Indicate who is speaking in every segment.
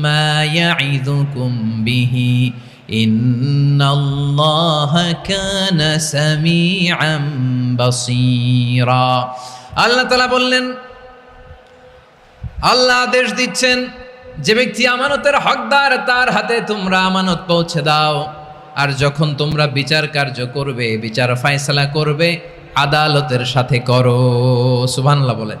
Speaker 1: ما يعظكم به إن الله كان سميعا بصيرا আল্লাহ তালা বললেন আল্লাহ আদেশ দিচ্ছেন যে ব্যক্তি আমানতের হকদার তার হাতে তোমরা আমানত পৌঁছে দাও আর যখন তোমরা বিচার কার্য করবে বিচার ফায়সালা করবে আদালতের সাথে করো সুবহানাল্লাহ বলেন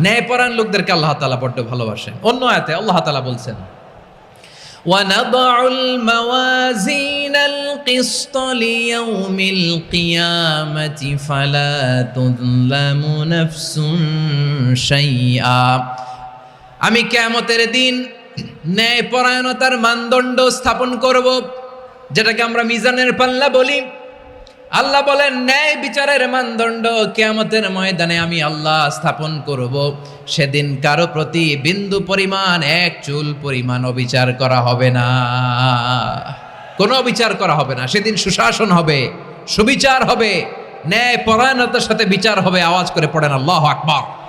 Speaker 1: ন্যায় পরায়ণ লোকদেরকে আল্লাহ তাআলা বড্ড ভালোবাসেন অন্য আয়াতে আল্লাহ তাআলা বলছেন ونضع الموازين القسط ليوم القيامة فلا تظلم نفس شيئا আমি কেয়ামতের দিন ন্যায় পরায়ণতার মানদণ্ড স্থাপন করব যেটাকে আমরা মিজানের পাল্লা বলি আল্লাহ বলেন, ন্যায় বিচারের মানদণ্ড কেয়ামতের ময়দানে আমি আল্লাহ স্থাপন করব। সেদিন কারও প্রতি বিন্দু পরিমাণ, এক চুল পরিমাণ অবিচার করা হবে না। কোনো বিচার করা হবে না। সেদিন সুশাসন হবে, সুবিচার হবে ন্যায় পরায়ণতার সাথে বিচার হবে। আওয়াজ করে পড়েন, আল্লাহ আকবার।